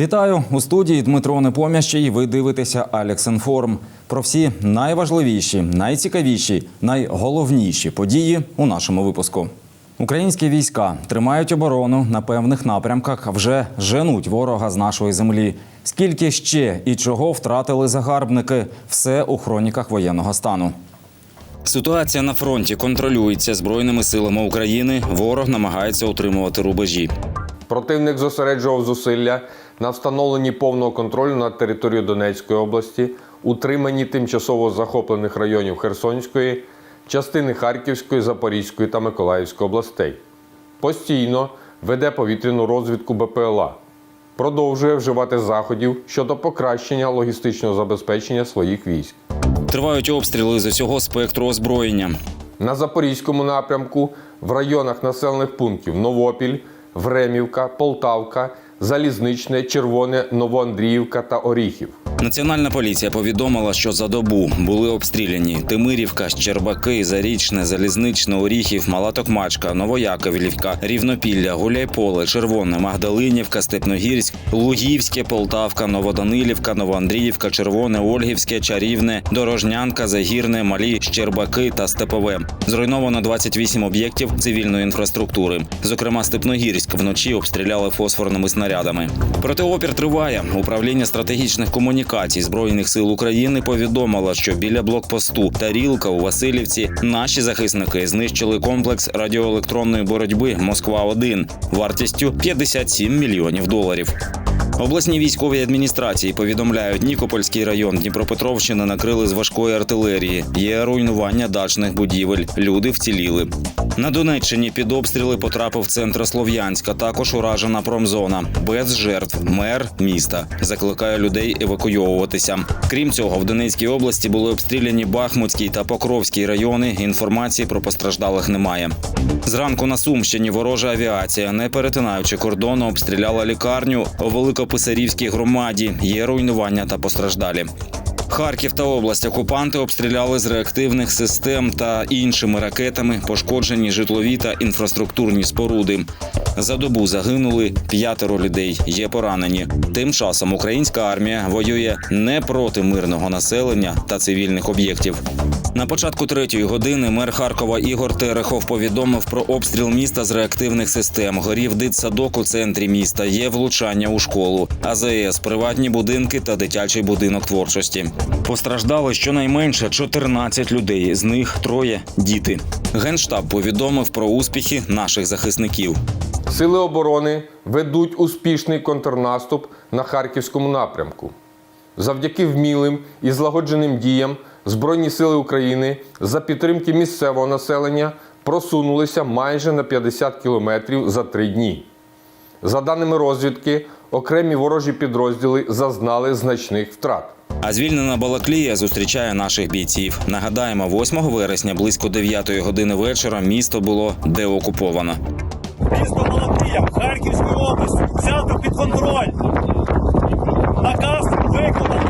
Вітаю у студії Дмитро Непомящий. Ви дивитеся Алекс Інформ. Про всі найважливіші, найцікавіші, найголовніші події у нашому випуску. Українські війська тримають оборону на певних напрямках, вже женуть ворога з нашої землі. Скільки ще і чого втратили загарбники? Все у хроніках воєнного стану. Ситуація на фронті контролюється збройними силами України. Ворог намагається утримувати рубежі. Противник зосереджував зусилля на встановленні повного контролю над територією Донецької області, утриманні тимчасово захоплених районів Херсонської, частини Харківської, Запорізької та Миколаївської областей. Постійно веде повітряну розвідку БПЛА. Продовжує вживати заходів щодо покращення логістичного забезпечення своїх військ. Тривають обстріли з усього спектру озброєння. На Запорізькому напрямку в районах населених пунктів Новопіль, Времівка, Полтавка, Залізничне, Червоне, Новоандріївка та Оріхів. Національна поліція повідомила, що за добу були обстріляні Тимирівка, Щербаки, Зарічне, Залізничне, Оріхів, Мала Токмачка, Новояковлівка, Рівнопілля, Гуляйполе, Червоне, Магдалинівка, Степногірськ, Лугівське, Полтавка, Новоданилівка, Новоандріївка, Червоне, Ольгівське, Чарівне, Дорожнянка, Загірне, Малі, Щербаки та Степове. Зруйновано 28 об'єктів цивільної інфраструктури. Зокрема, Степногірськ вночі обстріляли фосфорними снарядами. Проте опір триває. Управління стратегічних комунікацій збройних сил України повідомило, що біля блокпосту Тарілка у Васильівці наші захисники знищили комплекс радіоелектронної боротьби Москва 1 вартістю 57 мільйонів доларів. Обласні військові адміністрації повідомляють, Нікопольський район Дніпропетровщини накрили з важкої артилерії. Є руйнування дачних будівель. Люди вціліли. На Донеччині під обстріли потрапив центр Слов'янська. Також уражена промзона. Без жертв. Мер міста закликає людей евакуйовуватися. Крім цього, в Донецькій області були обстріляні Бахмутський та Покровський райони. Інформації про постраждалих немає. Зранку на Сумщині ворожа авіація, не перетинаючи кордону, обстріляла лікарню у Великописарівській громаді. Є руйнування та постраждалі. Харків та область окупанти обстріляли з реактивних систем та іншими ракетами, пошкоджені житлові та інфраструктурні споруди. За добу загинули п'ятеро людей. Є поранені. Тим часом українська армія воює не проти мирного населення та цивільних об'єктів. На початку третьої години мер Харкова Ігор Терехов повідомив про обстріл міста з реактивних систем. Горів дитсадок у центрі міста. Є влучання у школу, АЗС, приватні будинки та дитячий будинок творчості. Постраждали щонайменше 14 людей. З них троє діти. Генштаб повідомив про успіхи наших захисників. Сили оборони ведуть успішний контрнаступ на Харківському напрямку. Завдяки вмілим і злагодженим діям Збройні сили України за підтримки місцевого населення просунулися майже на 50 кілометрів за три дні. За даними розвідки, окремі ворожі підрозділи зазнали значних втрат. А звільнена Балаклія зустрічає наших бійців. Нагадаємо, 8 вересня близько 9 години вечора місто було деокуповано. Місто Балаклія Харківської області взято під контроль. Наказ виконано.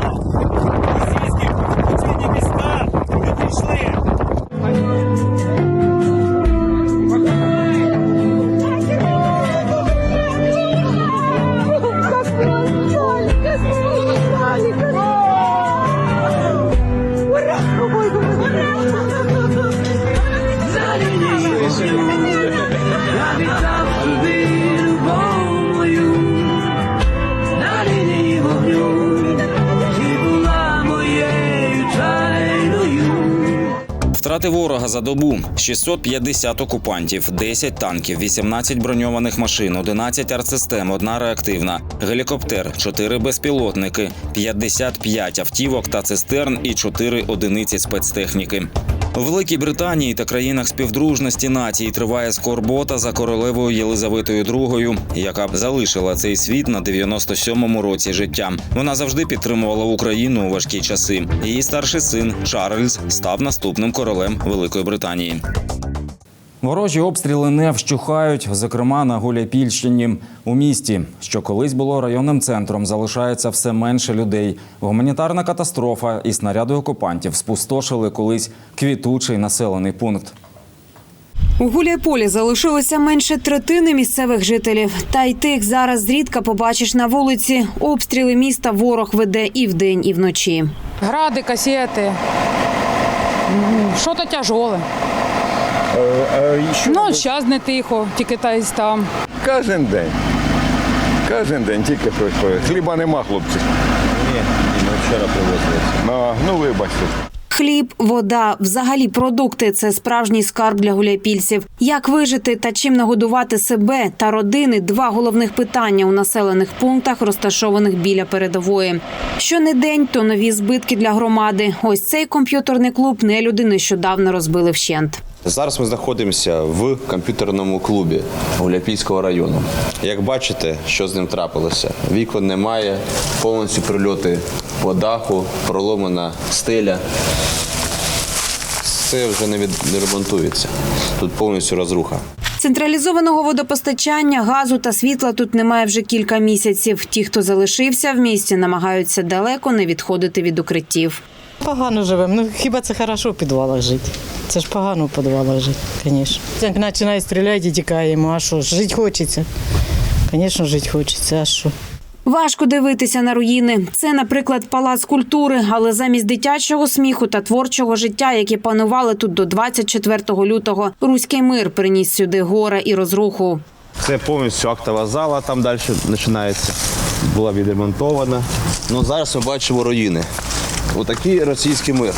Втрати ворога за добу 650 окупантів, 10 танків, 18 броньованих машин, 11 артсистем, одна реактивна, гелікоптер, 4 безпілотники, 55 автівок та цистерн і 4 одиниці спецтехніки. У Великій Британії та країнах співдружності нації триває скорбота за королевою Єлизаветою II, яка залишила цей світ на 97-му році життя. Вона завжди підтримувала Україну у важкі часи. Її старший син Чарльз став наступним королем Великої Британії. Ворожі обстріли не вщухають, зокрема на Гуляйпільщині. У місті, що колись було районним центром, залишається все менше людей. Гуманітарна катастрофа і снаряди окупантів спустошили колись квітучий населений пункт. У Гуляйполі залишилося менше третини місцевих жителів. Та й тих зараз зрідка побачиш на вулиці. Обстріли міста ворог веде і вдень, і вночі. Гради, касети. М, Що-то тяжоле. Ну, зараз не тихо, тільки та й там. Кожен день. Кожен день тільки проходить. Хліба нема, хлопці. Ні, ми вчора привозили. Ну, вибачте. Хліб, вода, взагалі продукти це справжній скарб для гуляйпільців. Як вижити та чим нагодувати себе та родини два головних питання у населених пунктах, розташованих біля передової. Що не день, то нові збитки для громади. Ось цей комп'ютерний клуб нелюди нещодавно розбили вщент. Зараз ми знаходимося в комп'ютерному клубі Гуляпільського району. Як бачите, що з ним трапилося? Вікон немає, повністю прильоти по даху, проломана стеля. Це вже не відремонтується. Тут повністю розруха. Централізованого водопостачання, газу та світла тут немає вже кілька місяців. Ті, хто залишився в місті, намагаються далеко не відходити від укриттів. Погано живемо. Ну хіба це хорошо в підвалах жити? Це ж погано в підвалах жити, звісно. Як починає стріляти і тікаємо, а що ж, жити хочеться. Звісно, жити хочеться, а що? Важко дивитися на руїни. Це, наприклад, палац культури, але замість дитячого сміху та творчого життя, які панували тут до 24 лютого, руський мир приніс сюди горе і розруху. Це повністю актова зала, там далі починається. Була відремонтована. Ну, зараз ми бачимо руїни. Отакий російський мир.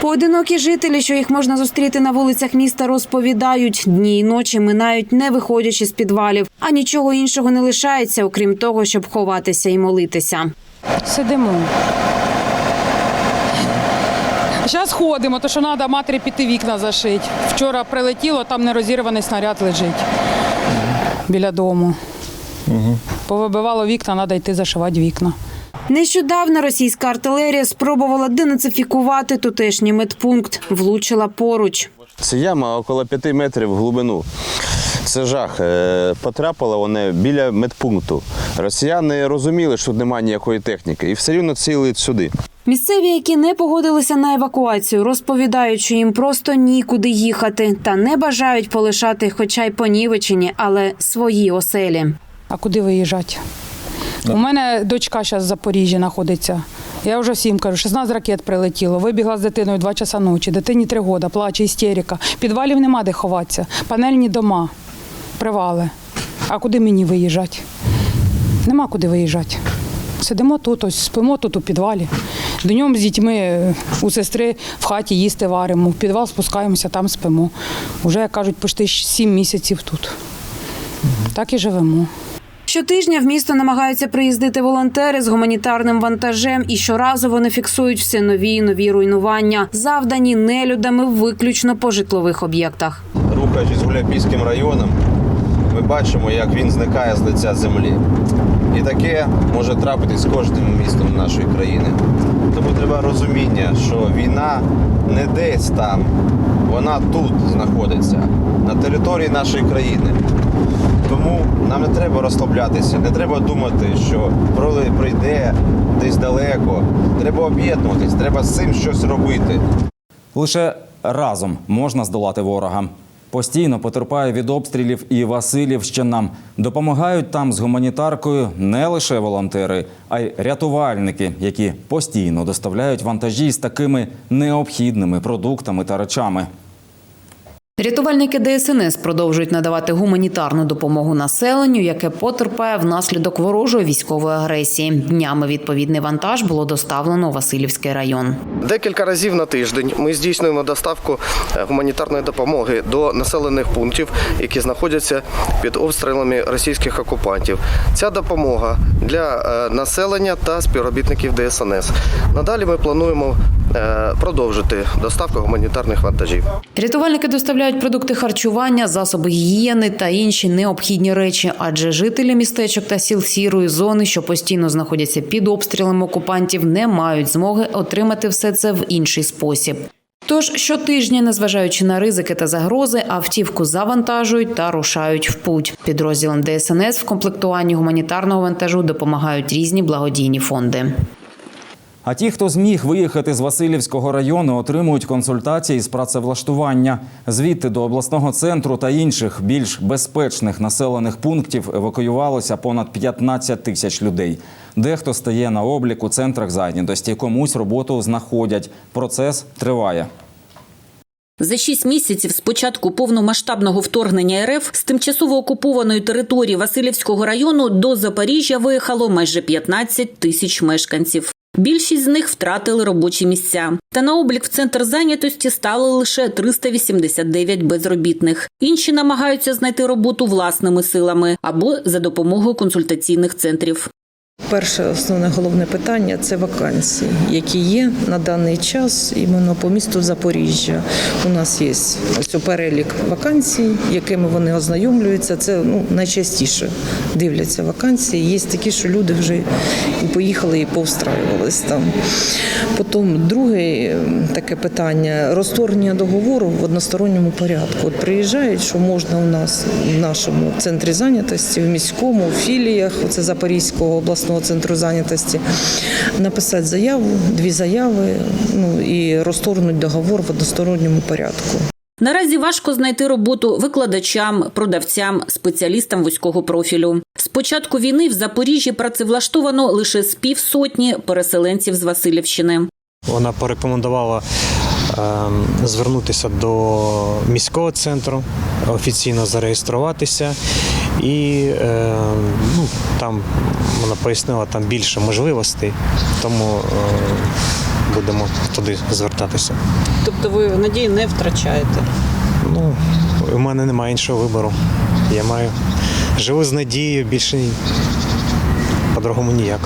Поодинокі жителі, що їх можна зустріти на вулицях міста, розповідають, дні й ночі минають, не виходячи з підвалів, а нічого іншого не лишається, окрім того, щоб ховатися і молитися. Сидимо. Зараз ходимо, то що треба матері піти вікна зашити. Вчора прилетіло, там нерозірваний снаряд лежить біля дому. Повибивало вікна, треба йти зашивати вікна. Нещодавно російська артилерія спробувала денацифікувати тутешній медпункт, влучила поруч. Це яма около 5 метрів в глибину. Це жах. Е, Потрапило вони біля медпункту. Росіяни розуміли, що немає ніякої техніки, і все рівно цілить сюди. Місцеві, які не погодилися на евакуацію, розповідають, що їм просто нікуди їхати та не бажають полишати, хоча й понівечені, але свої оселі. А куди виїжджати? У мене дочка зараз в Запоріжжі знаходиться. Я вже всім кажу, 16 ракет прилетіло. Вибігла з дитиною 2 часа ночі. Дитині 3 роки, плаче істерика. Підвалів нема де ховатися. Панельні дома, привали. А куди мені виїжджати? Нема куди виїжджати. Сидимо тут, ось спимо тут у підвалі. Днем з дітьми е, у сестри в хаті їсти варимо. В підвал спускаємося, там спимо. Уже, як кажуть, почти 7 місяців тут. Так і живемо. Щотижня в місто намагаються приїздити волонтери з гуманітарним вантажем, і щоразу вони фіксують все нові й нові руйнування, завдані нелюдами виключно по житлових об'єктах. Рухаючись Гуляпільським районом, ми бачимо, як він зникає з лиця землі. І таке може трапитись з кожним містом нашої країни. Тому треба розуміння, що війна не десь там, вона тут знаходиться, на території нашої країни. Тому нам не треба розслаблятися, не треба думати, що проли- прийде десь далеко. Треба об'єднуватись, треба з цим щось робити. Лише разом можна здолати ворога. Постійно потерпає від обстрілів і Васильівщина. Допомагають там з гуманітаркою не лише волонтери, а й рятувальники, які постійно доставляють вантажі з такими необхідними продуктами та речами. Рятувальники ДСНС продовжують надавати гуманітарну допомогу населенню, яке потерпає внаслідок ворожої військової агресії. Днями відповідний вантаж було доставлено у Васильівський район. Декілька разів на тиждень ми здійснюємо доставку е, гуманітарної допомоги до населених пунктів, які знаходяться під обстрілами російських окупантів. Ця допомога для е, населення та співробітників ДСНС. Надалі ми плануємо е, продовжити доставку гуманітарних вантажів. Рятувальники доставляють продукти харчування, засоби гігієни та інші необхідні речі, адже жителі містечок та сіл сірої зони, що постійно знаходяться під обстрілами окупантів, не мають змоги отримати все це в інший спосіб. Тож щотижня, незважаючи на ризики та загрози, автівку завантажують та рушають в путь. Підрозділам ДСНС в комплектуванні гуманітарного вантажу допомагають різні благодійні фонди. А ті, хто зміг виїхати з Васильівського району, отримують консультації з працевлаштування. Звідти до обласного центру та інших більш безпечних населених пунктів евакуювалося понад 15 тисяч людей. Дехто стає на облік у центрах зайнятості, комусь роботу знаходять. Процес триває. За шість місяців з початку повномасштабного вторгнення РФ з тимчасово окупованої території Васильівського району до Запоріжжя виїхало майже 15 тисяч мешканців. Більшість з них втратили робочі місця. Та на облік в центр зайнятості стали лише 389 безробітних. Інші намагаються знайти роботу власними силами або за допомогою консультаційних центрів. Перше основне головне питання це вакансії, які є на даний час іменно по місту Запоріжжя. У нас є ось перелік вакансій, якими вони ознайомлюються. Це ну найчастіше дивляться вакансії. Є такі, що люди вже і поїхали, і повстраювались там. Потім друге таке питання розторгнення договору в односторонньому порядку. От приїжджають, що можна у нас в нашому центрі зайнятості, в міському, в філіях, оце Запорізького обласного центру зайнятості, написати заяву, дві заяви, ну і розторгнуть договор в односторонньому порядку. Наразі важко знайти роботу викладачам, продавцям, спеціалістам вузького профілю. З початку війни в Запоріжжі працевлаштовано лише з півсотні переселенців з Васильівщини. Вона порекомендувала звернутися до міського центру, офіційно зареєструватися, і ем, ну, там вона пояснила там більше можливостей, тому е, будемо туди звертатися. Тобто ви надії не втрачаєте? Ну, у мене немає іншого вибору. Я маю живу з надією, більше по-другому ніяк.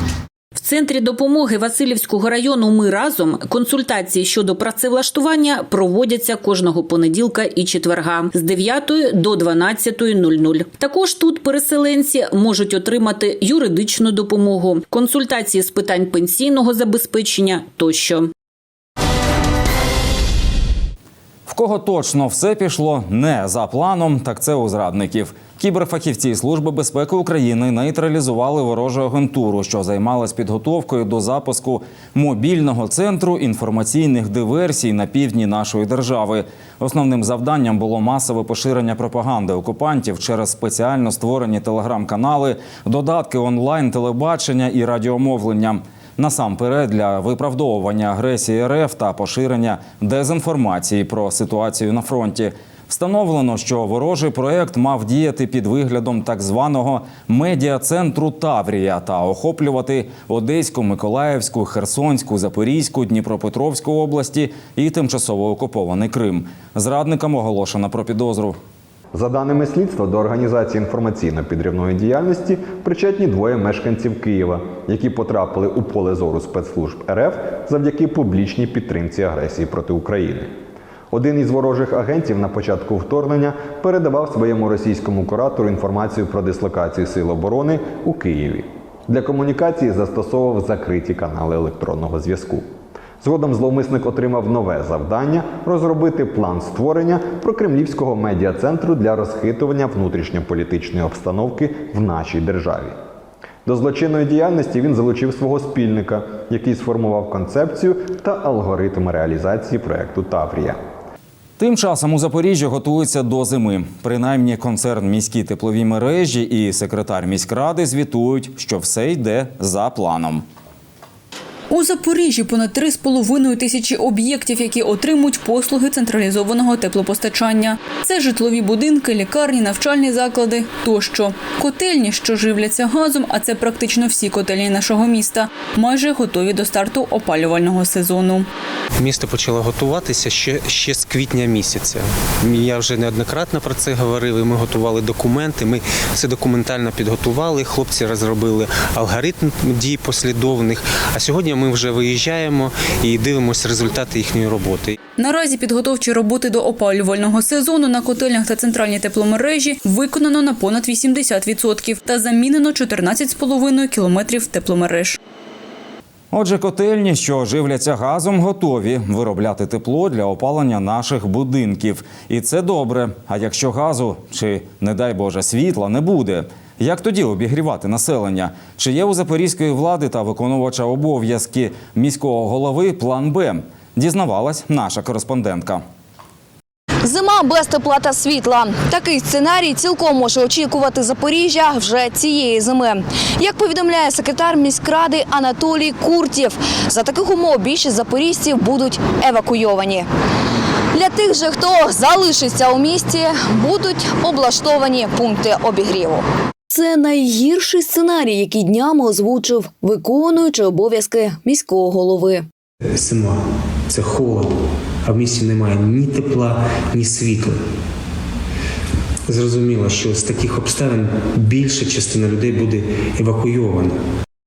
Центрі допомоги Васильівського району Ми разом консультації щодо працевлаштування проводяться кожного понеділка і четверга з 9 до 12.00. Також тут переселенці можуть отримати юридичну допомогу, консультації з питань пенсійного забезпечення тощо. В кого точно все пішло не за планом, так це у зрадників. Кіберфахівці Служби безпеки України нейтралізували ворожу агентуру, що займалась підготовкою до запуску мобільного центру інформаційних диверсій на півдні нашої держави. Основним завданням було масове поширення пропаганди окупантів через спеціально створені телеграм-канали, додатки онлайн, телебачення і радіомовлення. Насамперед для виправдовування агресії РФ та поширення дезінформації про ситуацію на фронті. Встановлено, що ворожий проект мав діяти під виглядом так званого медіа-центру Таврія та охоплювати Одеську, Миколаївську, Херсонську, Запорізьку, Дніпропетровську області і тимчасово окупований Крим. Зрадникам оголошено про підозру. За даними слідства, до організації інформаційно-підривної діяльності причетні двоє мешканців Києва, які потрапили у поле зору спецслужб РФ завдяки публічній підтримці агресії проти України. Один із ворожих агентів на початку вторгнення передавав своєму російському куратору інформацію про дислокацію сил оборони у Києві. Для комунікації застосовував закриті канали електронного зв'язку. Згодом зловмисник отримав нове завдання розробити план створення прокремлівського медіа-центру для розхитування внутрішньополітичної обстановки в нашій державі. До злочинної діяльності він залучив свого спільника, який сформував концепцію та алгоритм реалізації проекту Таврія. Тим часом у Запоріжжі готується до зими. Принаймні, концерн міські теплові мережі і секретар міськради звітують, що все йде за планом. У Запоріжжі понад 3,5 тисячі об'єктів, які отримують послуги централізованого теплопостачання. Це житлові будинки, лікарні, навчальні заклади тощо. Котельні, що живляться газом, а це практично всі котельні нашого міста, майже готові до старту опалювального сезону. Місто почало готуватися ще, ще з квітня місяця. Я вже неоднократно про це говорив. і Ми готували документи. Ми все документально підготували. Хлопці розробили алгоритм дій послідовних. А сьогодні ми вже виїжджаємо і дивимося результати їхньої роботи. Наразі підготовчі роботи до опалювального сезону на котельнях та центральній тепломережі виконано на понад 80% та замінено 14,5 кілометрів тепломереж. Отже, котельні, що живляться газом, готові виробляти тепло для опалення наших будинків. І це добре. А якщо газу чи, не дай Боже, світла не буде, Як тоді обігрівати населення? Чи є у запорізької влади та виконувача обов'язки міського голови план Б? Дізнавалась наша кореспондентка. Зима без тепла та світла. Такий сценарій цілком може очікувати Запоріжжя вже цієї зими. Як повідомляє секретар міськради Анатолій Куртєв, за таких умов більшість запоріжців будуть евакуйовані. Для тих же, хто залишиться у місті, будуть облаштовані пункти обігріву. Це найгірший сценарій, який днями озвучив виконуючий обов'язки міського голови. Зима, це холод, а в місті немає ні тепла, ні світла. Зрозуміло, що з таких обставин більша частина людей буде евакуйована.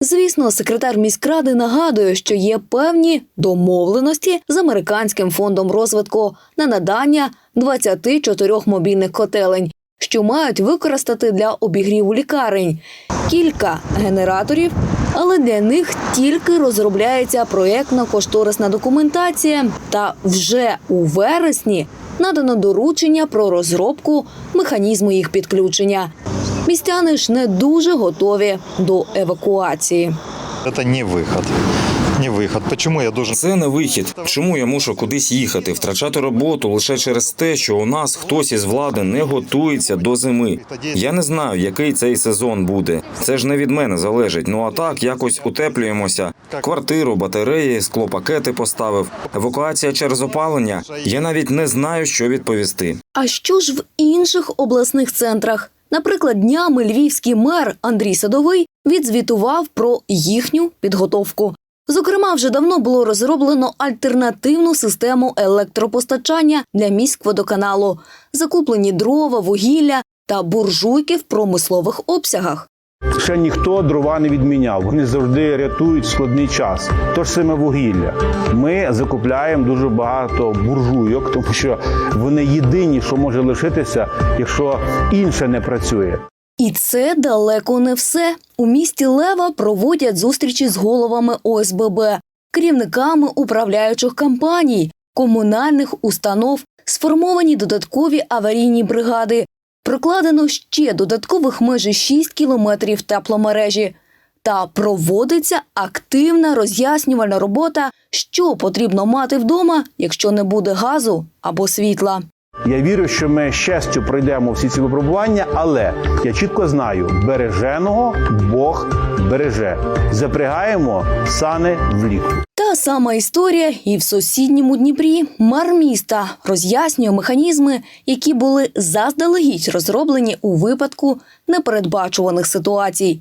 Звісно, секретар міськради нагадує, що є певні домовленості з американським фондом розвитку на надання 24 мобільних котелень, що мають використати для обігріву лікарень. Кілька генераторів, але для них тільки розробляється проєктно-кошторисна документація. Та вже у вересні надано доручення про розробку механізму їх підключення. Містяни ж не дуже готові до евакуації. Это не выход. Не выход. Почему я должен... Це не вихід. Чому я мушу кудись їхати, втрачати роботу лише через те, що у нас хтось із влади не готується до зими. Я не знаю, який цей сезон буде. Це ж не від мене залежить. Ну а так якось утеплюємося. Квартиру, батареї, склопакети поставив. Евакуація через опалення. Я навіть не знаю, що відповісти. А що ж в інших обласних центрах? Наприклад, днями львівський мер Андрій Садовий відзвітував про їхню підготовку. Зокрема, вже давно було розроблено альтернативну систему електропостачання для міськводоканалу, закуплені дрова, вугілля та буржуйки в промислових обсягах. Ще ніхто дрова не відміняв. Вони завжди рятують складний час. Тож саме вугілля. Ми закупляємо дуже багато буржуйок, тому що вони єдині, що може лишитися, якщо інше не працює. І це далеко не все. У місті Лева проводять зустрічі з головами ОСББ, керівниками управляючих компаній, комунальних установ, сформовані додаткові аварійні бригади. Прокладено ще додаткових майже 6 кілометрів тепломережі. Та проводиться активна роз'яснювальна робота, що потрібно мати вдома, якщо не буде газу або світла. Я вірю, що ми з честю пройдемо всі ці випробування, але я чітко знаю, береженого Бог береже. Запрягаємо сани в ліку. Та сама історія і в сусідньому Дніпрі мер міста роз'яснює механізми, які були заздалегідь розроблені у випадку непередбачуваних ситуацій.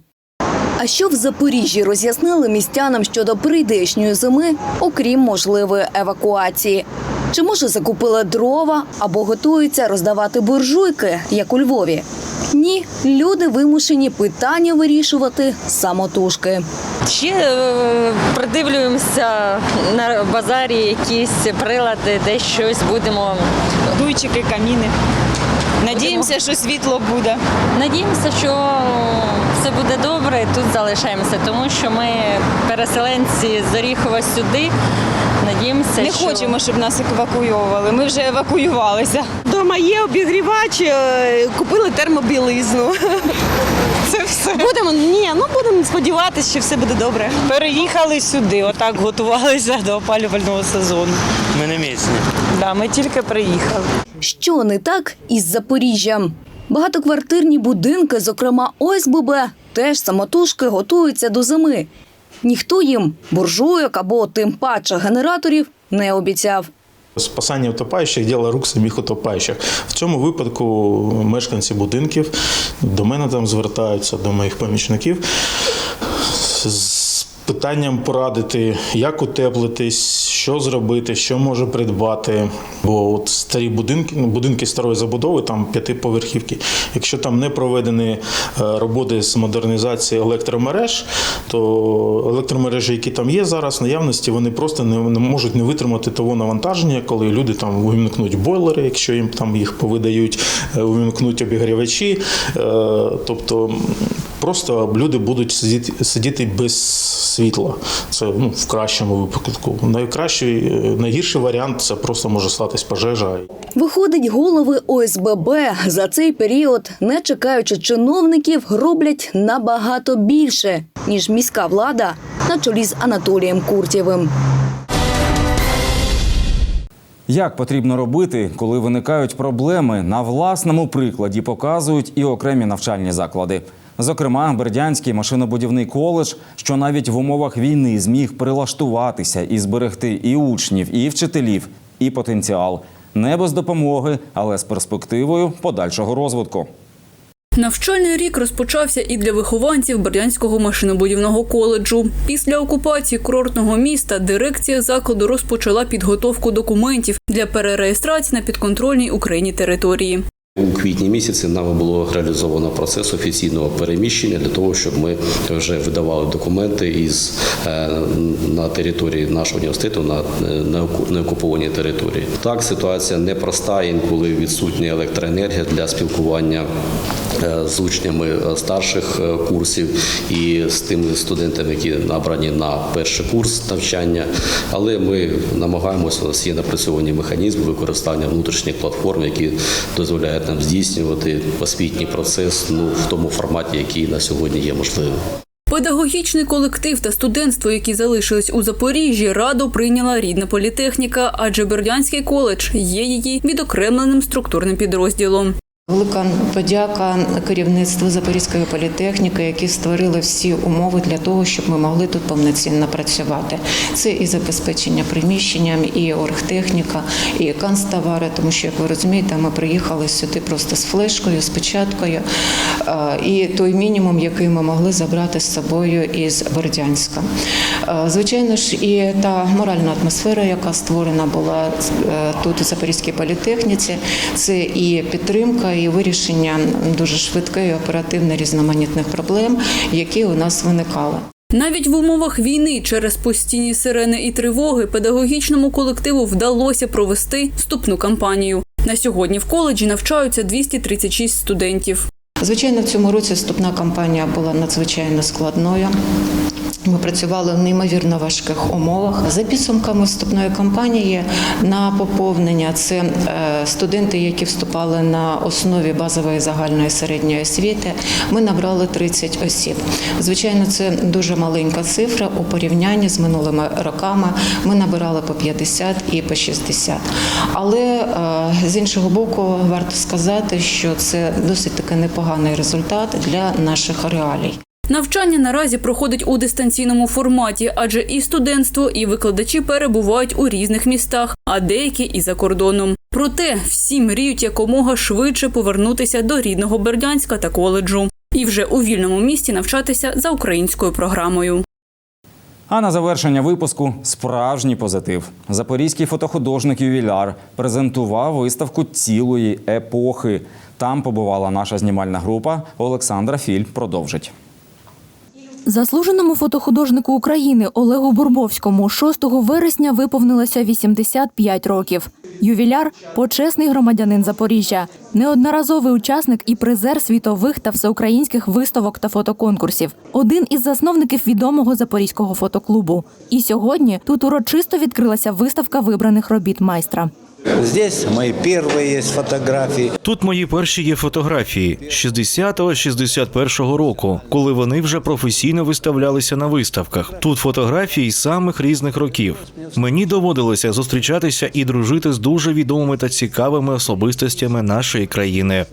А що в Запоріжжі роз'яснили містянам щодо прийдешньої зими, окрім можливої евакуації? Чи може закупили дрова або готуються роздавати буржуйки, як у Львові? Ні, люди вимушені питання вирішувати самотужки. Ще е, придивлюємося на базарі якісь прилади, де щось будемо. Дуйчики, каміни. Надіємося, що світло буде. Надіємося, що все буде добре і тут залишаємося, тому що ми переселенці з Оріхова сюди. Надіємося, Не що... хочемо, щоб нас евакуйовували. Ми вже евакуювалися. Дома є обігрівач, е, купили термобілизну. Це все. Будемо ні, ну будемо сподіватися, що все буде добре. Переїхали сюди, отак готувалися до опалювального сезону. Ми не місні. Да, ми тільки приїхали. Що не так із Запоріжжям? Багатоквартирні будинки, зокрема ОСББ, теж самотужки готуються до зими. Ніхто їм буржуйок або тим паче генераторів не обіцяв. Спасання утопаючих – діло рук самих утопаючих. В цьому випадку мешканці будинків до мене там звертаються, до моїх помічників з питанням порадити, як утеплитись, що зробити, що може придбати. Бо от старі будинки, ну, будинки старої забудови, там п'ятиповерхівки. Якщо там не проведені е, роботи з модернізації електромереж, то електромережі, які там є зараз, наявності, вони просто не, не можуть не витримати того навантаження, коли люди там вимкнуть бойлери, якщо їм там їх повидають, е, вимкнуть обігрівачі. Е, Тобто просто люди будуть сидіти, сидіти без світла. Це ну, в кращому випадку. Найкращий, е, найгірший варіант це просто може статись пожежа. Виходить, голови ОСББ за цей період, не чекаючи чиновників, роблять набагато більше, ніж міська влада на чолі з Анатолієм Куртєвим. Як потрібно робити, коли виникають проблеми, на власному прикладі показують і окремі навчальні заклади. Зокрема, Бердянський машинобудівний коледж, що навіть в умовах війни зміг прилаштуватися і зберегти і учнів, і вчителів, і потенціал. Не без допомоги, але з перспективою подальшого розвитку. Навчальний рік розпочався і для вихованців Бердянського машинобудівного коледжу. Після окупації курортного міста дирекція закладу розпочала підготовку документів для перереєстрації на підконтрольній Україні території. У квітні місяці нами було реалізовано процес офіційного переміщення для того, щоб ми вже видавали документи із е, на території нашого університету на неокупованій території. Так ситуація непроста, інколи відсутня електроенергія для спілкування з учнями е, старших е, курсів і з тими студентами, які набрані на перший курс навчання. Але ми намагаємося, у нас є напрацьовані механізми використання внутрішніх платформ, які дозволяють нам здійснювати освітній процес ну в тому форматі, який на сьогодні є можливим. Педагогічний колектив та студентство, які залишились у Запоріжжі, радо прийняла рідна політехніка, адже Бердянський коледж є її відокремленим структурним підрозділом. Велика подяка керівництву Запорізької політехніки, які створили всі умови для того, щоб ми могли тут повноцінно працювати. Це і забезпечення приміщенням, і оргтехніка, і канцтовари, тому що, як ви розумієте, ми приїхали сюди просто з флешкою, з печаткою, е, і той мінімум, який ми могли забрати з собою із Бердянська. Е, Звичайно ж, і та моральна атмосфера, яка створена була е, тут у Запорізькій політехніці, це і підтримка, і вирішення дуже швидке і оперативне різноманітних проблем, які у нас виникали. Навіть в умовах війни через постійні сирени і тривоги педагогічному колективу вдалося провести вступну кампанію. На сьогодні в коледжі навчаються 236 студентів. Звичайно, в цьому році вступна кампанія була надзвичайно складною. Ми працювали в неймовірно важких умовах. За підсумками вступної кампанії на поповнення це е, студенти, які вступали на основі базової загальної середньої освіти. Ми набрали 30 осіб. Звичайно, це дуже маленька цифра у порівнянні з минулими роками. Ми набирали по 50 і по 60. Але е, з іншого боку, варто сказати, що це досить таки непоганий результат для наших реалій. Навчання наразі проходить у дистанційному форматі, адже і студентство, і викладачі перебувають у різних містах, а деякі і за кордоном. Проте всі мріють якомога швидше повернутися до рідного Бердянська та коледжу і вже у вільному місті навчатися за українською програмою. А на завершення випуску справжній позитив. Запорізький фотохудожник ювіляр презентував виставку цілої епохи. Там побувала наша знімальна група. Олександра Філь продовжить. Заслуженому фотохудожнику України Олегу Бурбовському 6 вересня виповнилося 85 років. Ювіляр почесний громадянин Запоріжжя, неодноразовий учасник і призер світових та всеукраїнських виставок та фотоконкурсів, один із засновників відомого запорізького фотоклубу. І сьогодні тут урочисто відкрилася виставка вибраних робіт майстра. Здесь мои первые есть фотографии. Тут мої перші є фотографії 60-61 року, коли вони вже професійно виставлялися на виставках. Тут фотографії самих різних років. Мені доводилося зустрічатися і дружити з дуже відомими та цікавими особистостями нашої країни.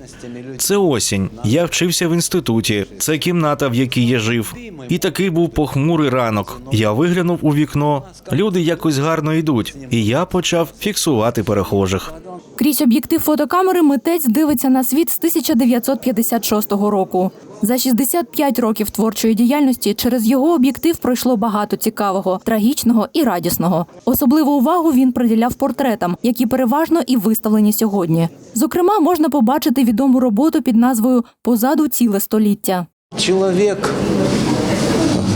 Це осінь. Я вчився в інституті. Це кімната, в якій я жив. І такий був похмурий ранок. Я виглянув у вікно. Люди якось гарно йдуть, і я почав фіксувати перехожих. Крізь об'єктив фотокамери митець дивиться на світ з 1956 року. За 65 років творчої діяльності через його об'єктив пройшло багато цікавого, трагічного і радісного. Особливу увагу він приділяв портретам, які переважно і виставлені сьогодні. Зокрема, можна побачити відому роботу під назвою Позаду ціле століття. Человек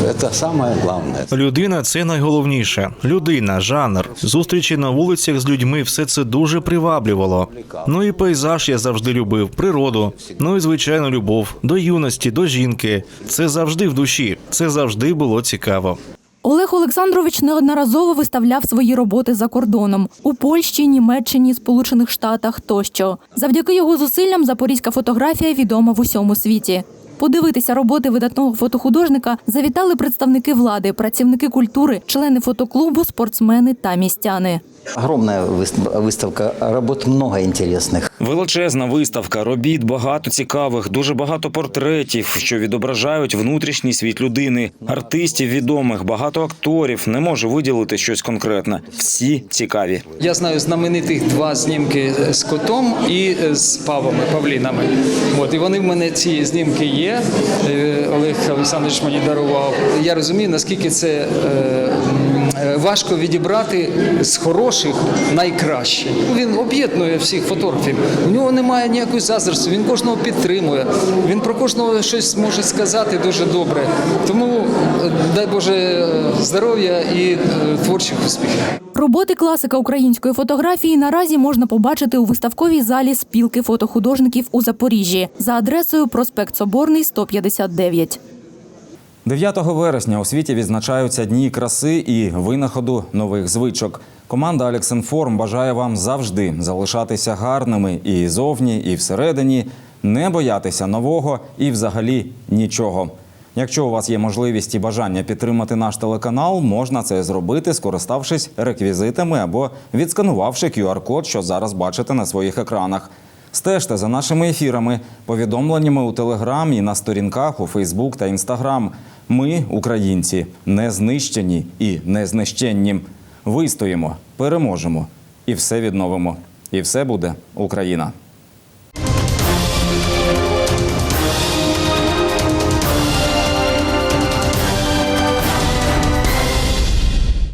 Это самое главное. Людина це найголовніше. Людина, жанр, зустрічі на вулицях з людьми все це дуже приваблювало. Ну і пейзаж я завжди любив, природу. Ну і звичайно, любов до юності, до жінки. Це завжди в душі. Це завжди було цікаво. Олег Олександрович неодноразово виставляв свої роботи за кордоном у Польщі, Німеччині, Сполучених Штатах тощо. Завдяки його зусиллям запорізька фотографія відома в усьому світі. Подивитися роботи видатного фотохудожника завітали представники влади, працівники культури, члени фотоклубу, спортсмени та містяни. Огромная выс- выставка работ, много интересных. Величезна виставка робіт, багато цікавих, дуже багато портретів, що відображають внутрішній світ людини, артистів відомих, багато акторів. Не можу виділити щось конкретне. Всі цікаві. Я знаю знаменитих два знімки з котом і з павами, павлінами. От і вони в мене ці знімки є. Е, Олег Олександрович мені дарував. Я розумію, наскільки це е, м, е, важко відібрати з хороших найкраще. Він об'єднує всіх фотографів. У нього немає ніякої заздрості, він кожного підтримує. Він про кожного щось може сказати дуже добре. Тому е, дай Боже е, здоров'я і е, творчих успіхів. Роботи класика української фотографії наразі можна побачити у виставковій залі спілки фотохудожників у Запоріжжі за адресою проспект Соборний, 159. 9 вересня у світі відзначаються дні краси і винаходу нових звичок. Команда Алексенформ бажає вам завжди залишатися гарними і зовні, і всередині, не боятися нового і взагалі нічого. Якщо у вас є можливість і бажання підтримати наш телеканал, можна це зробити, скориставшись реквізитами або відсканувавши QR-код, що зараз бачите на своїх екранах. Стежте за нашими ефірами, повідомленнями у Телеграм і на сторінках у Фейсбук та Інстаграм. Ми, українці, не знищені і не знищенні. Вистоїмо, переможемо і все відновимо. І все буде Україна.